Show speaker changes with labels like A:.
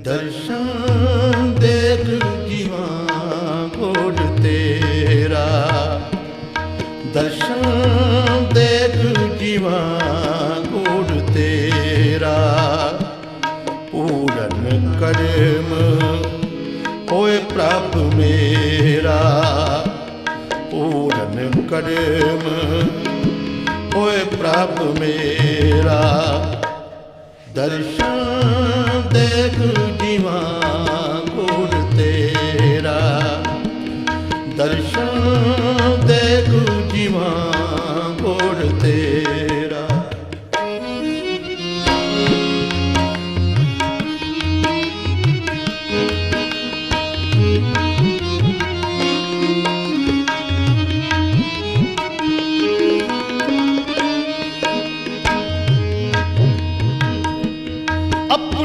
A: ਦਰਸ਼ਨ ਦੇਖ ਜੀਵਾਂ ਕੋਲ ਤੇਰਾ। ਦਰਸ਼ਨ ਦੇਖ ਜੀਵਾਂ ਕੋਲ ਤੇਰਾ। ਪੂਰਨ ਕਰਮ ਹੋਏ ਪ੍ਰਭ ਮੇਰਾ। ਪੂਰਨ ਕਰਮ ਹੋਏ ਪ੍ਰਭ ਮੇਰਾ। ਦਰਸ਼ਨ ਦੇਖ ਜੀਵਾ ਗੁਰ ਤੇਰਾ। ਦਰਸ਼ਨ ਦੇਖ ਜੀਵਾ ਗੁਰ ਤੇਰਾ। అప్పుడు